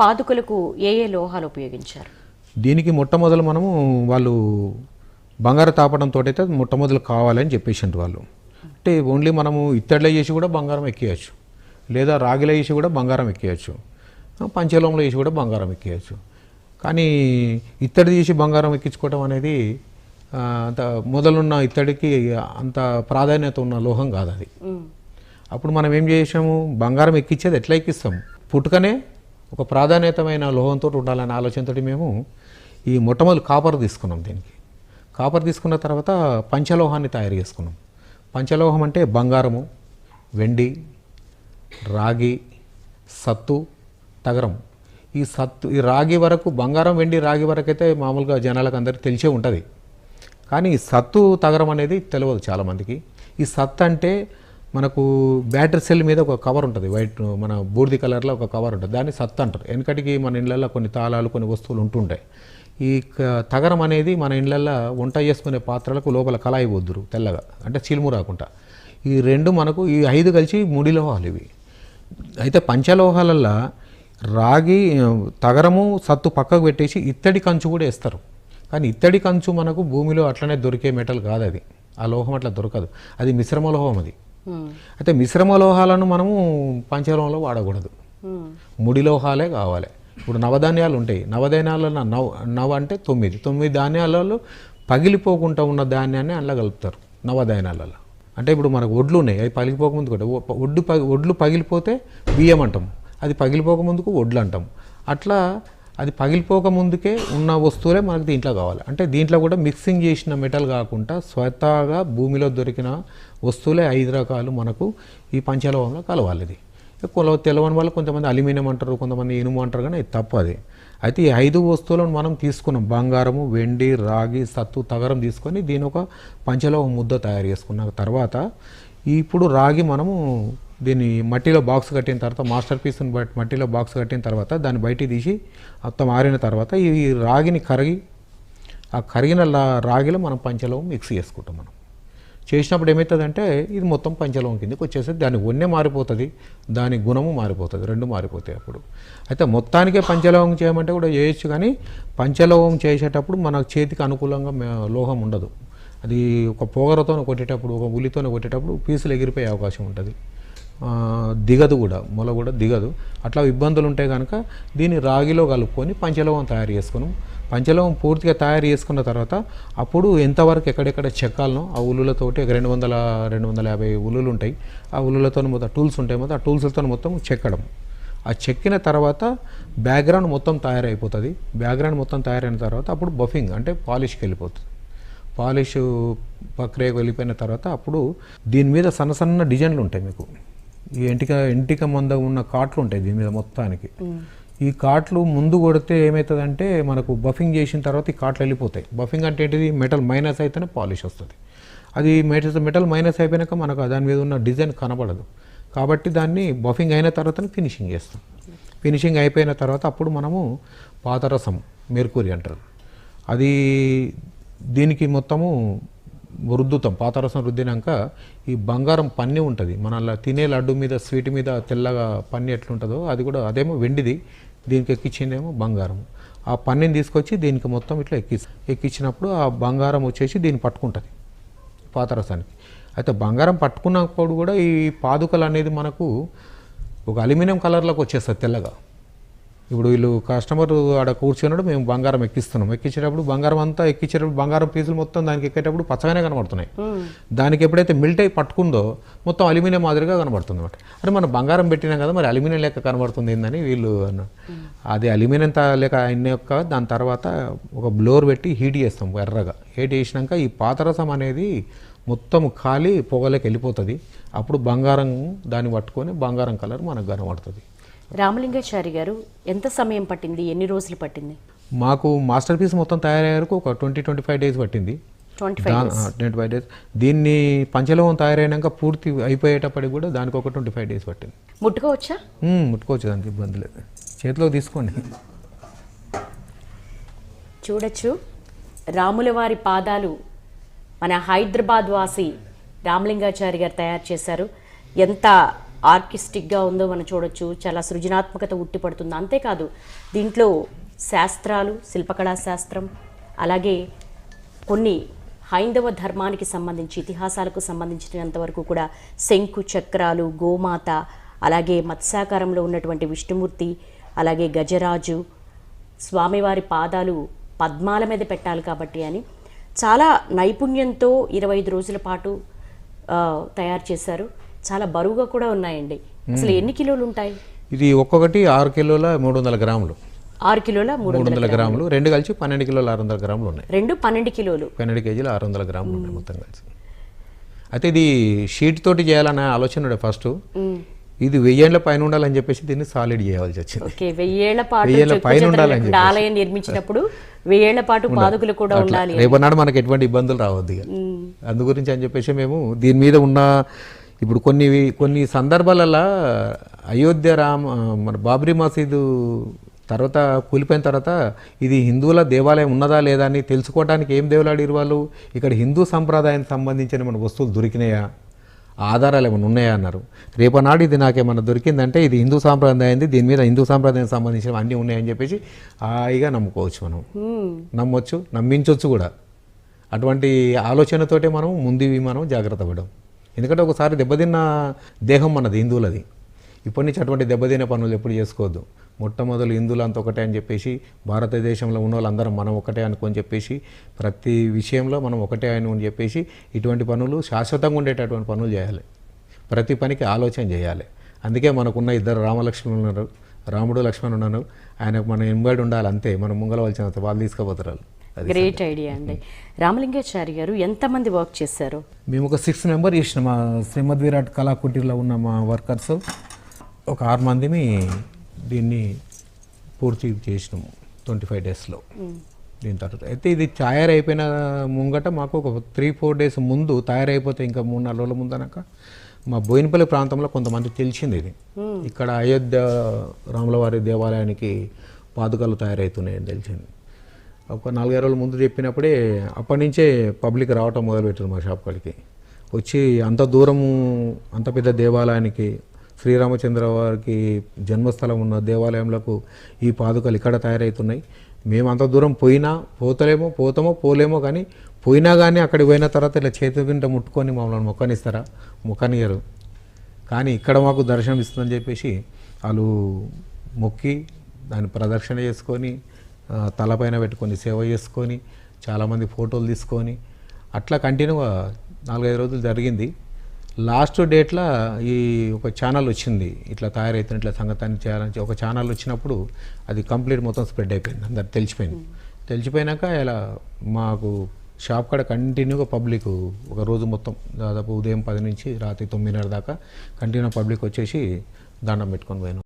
పాదుకలకు ఏ ఏ లోహాలు ఉపయోగించారు? దీనికి మొట్టమొదలు మనము వాళ్ళు బంగారు తాపడంతో అయితే మొట్టమొదలు కావాలని చెప్పేసిండ్రు వాళ్ళు. అంటే ఓన్లీ మనము ఇత్తడిలో చేసి కూడా బంగారం ఎక్కేయచ్చు. లేదా రాగిలో వేసి కూడా బంగారం ఎక్కేయచ్చు. పంచలోంలో వేసి కూడా బంగారం ఎక్కేయచ్చు. కానీ ఇత్తడి తీసి బంగారం ఎక్కించుకోవడం అనేది అంత మొదలున్న ఇత్తడికి అంత ప్రాధాన్యత ఉన్న లోహం కాదు అది. అప్పుడు మనం ఏం చేసాము? బంగారం ఎక్కించేది ఎట్లా ఎక్కిస్తాం పుట్టుకనే ఒక ప్రాధాన్యతమైన లోహంతో ఉండాలనే ఆలోచనతో మేము ఈ మొట్టమొదటి కాపర్ తీసుకున్నాం దీనికి. కాపర్ తీసుకున్న తర్వాత పంచలోహాన్ని తయారు చేసుకున్నాం. పంచలోహం అంటే బంగారము వెండి రాగి సత్తు తగరం. ఈ సత్తు ఈ రాగి వరకు బంగారం వెండి రాగి వరకు అయితే మామూలుగా జనాలకు అందరికీ తెలిసే ఉంటుంది. కానీ సత్తు తగరం అనేది తెలియదు చాలామందికి. ఈ సత్తు అంటే మనకు బ్యాటరీ సెల్ మీద ఒక కవర్ ఉంటుంది వైట్ మన బూర్ది కలర్లో ఒక కవర్ ఉంటుంది. దాన్ని సత్ అంటారు. వెనకటికి మన ఇళ్ళల్లో కొన్ని తాళాలు కొన్ని వస్తువులు ఉంటుంటాయి. ఈ క- తగరం అనేది మన ఇళ్ళల్లో వంట చేసుకునే పాత్రలకు లోపల కళాయి వద్దురు తెల్లగా అంటే చిలుము రాకుండా. ఈ రెండు మనకు ఈ ఐదు కలిసి ముడి లోహాలు ఇవి. అయితే పంచలోహాలల్లో రాగి తగరము సత్తు పక్కకు పెట్టేసి ఇత్తడి కంచు కూడా వేస్తారు. కానీ ఇత్తడి కంచు మనకు భూమిలో అట్లనే దొరికే మెటల్ కాదు అది. ఆ లోహం అట్లా దొరకదు. అది మిశ్రమ లోహం అది. అయితే మిశ్రమ లోహాలను మనము పంచలోహంలో వాడకూడదు. ముడి లోహాలే కావాలి. ఇప్పుడు నవధాన్యాలు ఉంటాయి. నవధాన్యాలలో నవ నవ అంటే తొమ్మిది. తొమ్మిది ధాన్యాలలో పగిలిపోకుండా ఉన్న ధాన్యాన్ని అందులో కలుపుతారు నవధాన్యాలలో. అంటే ఇప్పుడు మనకు ఒడ్లు ఉన్నాయి. అవి పగిలిపోకముందు కూడా ఒడ్డు పగి ఒడ్లు పగిలిపోతే బియ్యం అంటాం. అది పగిలిపోకముందుకు ఒడ్లు అంటాం. అట్లా అది పగిలిపోక ముందుకే ఉన్న వస్తువులే మనకు దీంట్లో కావాలి. అంటే దీంట్లో కూడా మిక్సింగ్ చేసిన మెటల్ కాకుండా స్వతహాగా భూమిలో దొరికిన వస్తువులే ఐదు రకాలు మనకు ఈ పంచలోహంలో కలవాలి ఇది. కొలవ తెలవని వాళ్ళు కొంతమంది అల్యూమినియం అంటారు కొంతమంది ఇనుము అంటారు కానీ అది తప్పు అది. అయితే ఈ ఐదు వస్తువులను మనం తీసుకున్నాం బంగారము వెండి రాగి సత్తు తగరం తీసుకొని దీని ఒక పంచలోహం ముద్ద తయారు చేసుకున్న తర్వాత ఇప్పుడు రాగి మనము దీన్ని మట్టిలో బాక్స్ కట్టిన తర్వాత మాస్టర్ పీస్ని బట్టి మట్టిలో బాక్స్ కట్టిన తర్వాత దాన్ని బయటికి తీసి మొత్తం ఆరిన తర్వాత ఈ రాగిని కరిగి ఆ కరిగిన రాగిలో మనం పంచలోహం మిక్స్ చేసుకుంటాం మనం. చేసినప్పుడు ఏమవుతుందంటే ఇది మొత్తం పంచలోహం కిందకి వచ్చేసి దాని వన్నె మారిపోతుంది. దాని గుణము మారిపోతుంది. రెండు మారిపోతాయి అప్పుడు. అయితే మొత్తానికే పంచలోహం చేయమంటే కూడా చేయొచ్చు కానీ పంచలోహం చేసేటప్పుడు మన చేతికి అనుకూలంగా లోహం ఉండదు. అది ఒక పొగరతో కొట్టేటప్పుడు ఒక ఉలితో కొట్టేటప్పుడు పీసులు ఎగిరిపోయే అవకాశం ఉంటుంది. దిగదు కూడా. మొల కూడా దిగదు. అట్లా ఇబ్బందులు ఉంటే కనుక దీన్ని రాగిలో కలుపుకొని పంచలోహం తయారు చేసుకున్నాం. పంచలోహం పూర్తిగా తయారు చేసుకున్న తర్వాత అప్పుడు ఎంతవరకు ఎక్కడెక్కడ చెక్కాలనో ఆ ఉల్లులతోటి ఒక రెండు వందల రెండు వందల యాభై ఉల్లులు ఉంటాయి ఆ ఉల్లులతో మొత్తం టూల్స్ ఉంటాయి మొత్తం ఆ టూల్స్లతో మొత్తం చెక్కడం. ఆ చెక్కిన తర్వాత బ్యాక్గ్రౌండ్ మొత్తం తయారైపోతుంది. బ్యాక్గ్రౌండ్ మొత్తం తయారైన తర్వాత అప్పుడు బఫింగ్ అంటే పాలిష్కి వెళ్ళిపోతుంది. పాలిష్ ప్రక్రియకు వెళ్ళిపోయిన తర్వాత అప్పుడు దీని మీద సన్న సన్న డిజైన్లు ఉంటాయి మీకు. ఈ ఎంటిక ఎంటిక మంద ఉన్న కాట్లు ఉంటాయి దీని మీద మొత్తానికి. ఈ కాట్లు ముందు కొడితే ఏమవుతుందంటే మనకు బఫింగ్ చేసిన తర్వాత ఈ కాట్లు వెళ్ళిపోతాయి. బఫింగ్ అంటే ఏంటిది? మెటల్ మైనస్ అయితేనే పాలిష్ వస్తుంది. అది మెటల్ మెటల్ మైనస్ అయిపోయినాక మనకు దాని మీద ఉన్న డిజైన్ కనబడదు. కాబట్టి దాన్ని బఫింగ్ అయిన తర్వాత ఫినిషింగ్ చేస్తాం. ఫినిషింగ్ అయిపోయిన తర్వాత అప్పుడు మనము పాతరసం మెర్కూరి అంటారు. అది దీనికి మొత్తము రుద్దుతాం పాతరసం రుద్దినాక ఈ బంగారం పన్ని ఉంటుంది. మన తినే లడ్డు మీద స్వీట్ మీద తెల్లగా పన్ని ఎట్లుంటుందో అది కూడా అదేమో వెండిది. దీనికి ఎక్కించిందేమో బంగారం. ఆ పన్నిని తీసుకొచ్చి దీనికి మొత్తం ఇట్లా ఎక్కి ఎక్కించినప్పుడు ఆ బంగారం వచ్చేసి దీన్ని పట్టుకుంటుంది పాతరసానికి. అయితే బంగారం పట్టుకున్నప్పుడు కూడా ఈ పాదుకలు అనేది మనకు ఒక అల్యూమినియం కలర్లోకి వచ్చేస్తుంది తెల్లగా. ఇప్పుడు వీళ్ళు కస్టమర్ ఆడ కూర్చున్నాడు మేము బంగారం ఎక్కిస్తున్నాం. ఎక్కించేటప్పుడు బంగారం అంతా ఎక్కించేటప్పుడు బంగారం పీసులు మొత్తం దానికి ఎక్కేటప్పుడు పచ్చగానే కనబడుతున్నాయి. దానికి ఎప్పుడైతే మిల్ట్ అయి పట్టుకుందో మొత్తం అల్యూమినియం మాదిరిగా కనబడుతుంది అనమాట అరే మనం బంగారం పెట్టినాం కదా మరి అల్యూమినియం లెక్క కనబడుతుంది ఏందని వీళ్ళు అన్నారు. అది అల్యూమినియం తా- లెక్క అయిన యొక్క దాని తర్వాత ఒక బ్లోర్ పెట్టి హీట్ చేస్తాం ఎర్రగా. హీట్ చేసినాక ఈ పాతరసం అనేది మొత్తం ఖాళీ పొగలోకి వెళ్ళిపోతుంది. అప్పుడు బంగారం దాన్ని పట్టుకొని బంగారం కలర్ మనకు కనబడుతుంది. రామలింగాచారి గారు ఎంత సమయం పట్టింది? ఎన్ని రోజులు పట్టింది? మాకు మాస్టర్ పీస్ మొత్తం తయారయ్యే వరకు ఒక ట్వంటీ ట్వంటీ ఫైవ్ డేస్ పట్టింది. Twenty five days? దీన్ని పంచలోహం తయారైనాక పూర్తి అయిపోయేటప్పటికి కూడా దానికి ఒక ట్వంటీ ఫైవ్ డేస్ పట్టింది. ముట్టుకోవచ్చా? ముట్టుకోవచ్చు దానికి ఇబ్బంది లేదు. చేతిలోకి తీసుకోండి. చూడొచ్చు. రాములవారి పాదాలు మన హైదరాబాద్ వాసి రామలింగాచారి గారు తయారు చేశారు. ఎంత ఆర్కిస్టిక్గా ఉందో మనం చూడొచ్చు. చాలా సృజనాత్మకత ఉట్టిపడుతుంది. అంతేకాదు దీంట్లో శాస్త్రాలు శిల్పకళా శాస్త్రం అలాగే కొన్ని హైందవ ధర్మానికి సంబంధించి ఇతిహాసాలకు సంబంధించినంత వరకు కూడా శంకు చక్రాలు గోమాత అలాగే మత్స్యాకారంలో ఉన్నటువంటి విష్ణుమూర్తి అలాగే గజరాజు స్వామివారి పాదాలు పద్మాల మీద పెట్టాలి కాబట్టి అని చాలా నైపుణ్యంతో ఇరవై ఐదు రోజుల పాటు తయారు చేశారు. చాలా బరువుగా కూడా ఉన్నాయండి. అసలు ఎన్ని కిలోలు ఉంటాయి? ఇది ఒక్కొక్కటి ఆరు కిలోల మూడు వందల గ్రాములు. ఆరు కిలోల మూడు వందల గ్రాములు. రెండు కలిసి పన్నెండు కిలోల ఆరు వందల గ్రాములు ఉన్నాయి. రెండు పన్నెండు కిలోలు. పన్నెండు కేజీలు ఆరు వందల గ్రాములు ఉన్నాయి మొత్తం కలిసి. అయితే ఇది షీట్ తోటి చేయాలనే ఆలోచన ఫస్ట్. ఇది వెయ్యేళ్ళ పైన ఉండాలని చెప్పేసి దీన్ని సాలిడ్ చేయాల్సి వచ్చింది. వెయ్యేళ్ళ పాటు పైన ఉండాలని ఆలయం నిర్మించినప్పుడు వెయ్యేళ్ళ పాటు పాదుకులు కూడా ఉండాలి రేపనాడు మనకి ఎటువంటి ఇబ్బందులు రావద్దు అందు గురించి అని చెప్పేసి మేము దీని మీద ఉన్న ఇప్పుడు కొన్ని కొన్ని సందర్భాలలో అయోధ్య రామ మన బాబ్రీ మసీదు తర్వాత కూలిపోయిన తర్వాత ఇది హిందువుల దేవాలయం ఉన్నదా లేదా అని తెలుసుకోవడానికి ఏం దేవులాడిరు వాళ్ళు? ఇక్కడ హిందూ సంప్రదాయానికి సంబంధించిన మన వస్తువులు దొరికినాయా? ఆధారాలు ఏమైనా ఉన్నాయా అన్నారు. రేపనాడు ఇది నాకేమన్నా దొరికిందంటే ఇది హిందూ సాంప్రదాయంది దీని మీద హిందూ సాంప్రదాయానికి సంబంధించిన అన్నీ ఉన్నాయని చెప్పేసి హాయిగా నమ్ముకోవచ్చు మనం. నమ్మొచ్చు నమ్మించవచ్చు కూడా. అటువంటి ఆలోచనతోటే మనం ముందువి మనం జాగ్రత్త పడడం. ఎందుకంటే ఒకసారి దెబ్బతిన్న దేహం మనది హిందువులది. ఇప్పటి నుంచి అటువంటి దెబ్బతినే పనులు ఎప్పుడు చేసుకోవద్దు. మొట్టమొదలు హిందువులు అంత ఒకటే అని చెప్పేసి భారతదేశంలో ఉన్న వాళ్ళందరం మనం ఒకటే అనుకొని చెప్పేసి ప్రతి విషయంలో మనం ఒకటే అని చెప్పేసి ఇటువంటి పనులు శాశ్వతంగా ఉండేటటువంటి పనులు చేయాలి. ప్రతి పనికి ఆలోచన చేయాలి. అందుకే మనకున్న ఇద్దరు రామలక్ష్మణులు ఉన్నారు. రాముడు లక్ష్మణ్ ఉన్నారు. ఆయనకు మనం ఎంబడి ఉండాలి అంతే. మనం ముంగలవలసినంత వాళ్ళు తీసుకుపోతారు వాళ్ళు. గ్రేట్ ఐడియా అండి. రామలింగాచారి గారు ఎంతమంది వర్క్ చేశారు? మేము ఒక సిక్స్ మెంబర్ చేసిన మా శ్రీమద్ విరాట్ కళా కుటీర్లో ఉన్న మా వర్కర్స్ ఒక ఆరు మందిని దీన్ని పూర్తి చేసినాము ట్వంటీ ఫైవ్ డేస్లో దీని తర్వాత అయితే ఇది తయారైపోయిన ముంగట మాకు ఒక త్రీ ఫోర్ డేస్ ముందు తయారైపోతే ఇంకా మూడు నాలుగు రోజుల ముందు అనక మా బోయినపల్లి ప్రాంతంలో కొంతమంది తెలిసింది ఇది. ఇక్కడ అయోధ్య రాములవారి దేవాలయానికి పాదుకలు తయారవుతున్నాయని తెలిసింది. ఒక నాలుగైదు రోజుల ముందు చెప్పినప్పుడే అప్పటి నుంచే పబ్లిక్ రావటం మొదలుపెట్టారు మా షాప్ కాడికి. వచ్చి అంత దూరము అంత పెద్ద దేవాలయానికి శ్రీరామచంద్ర వారికి జన్మస్థలం ఉన్న దేవాలయంలకు ఈ పాదుకలు ఇక్కడ తయారవుతున్నాయి. మేము అంత దూరం పోయినా పోతలేమో పోతామో పోలేమో కానీ పోయినా కానీ అక్కడికి పోయిన తర్వాత ఇలా చేతి ముట్టుకొని మమ్మల్ని మొక్కనిస్తారా? మొక్కనియరు కానీ ఇక్కడ మాకు దర్శనం ఇస్తుందని చెప్పేసి వాళ్ళు మొక్కి దాన్ని ప్రదర్శన చేసుకొని తలపైన పెట్టుకొని సేవ చేసుకొని చాలామంది ఫోటోలు తీసుకొని అట్లా కంటిన్యూగా నాలుగైదు రోజులు జరిగింది. లాస్ట్ డేట్లో ఈ ఒక ఛానల్ వచ్చింది. ఇట్లా తయారైతున్న ఇట్లా సంగతాన్ని చేయాలని ఒక ఛానల్ వచ్చినప్పుడు అది కంప్లీట్ మొత్తం స్ప్రెడ్ అయిపోయింది. అందరు తెలిసిపోయింది తెలిసిపోయినాక ఇలా మాకు షాప్ కాడ కంటిన్యూగా పబ్లిక్ ఒక రోజు మొత్తం దాదాపు ఉదయం పది నుంచి రాత్రి తొమ్మిదిన్నర దాకా కంటిన్యూ పబ్లిక్ వచ్చేసి దండం పెట్టుకొని పోయినాం.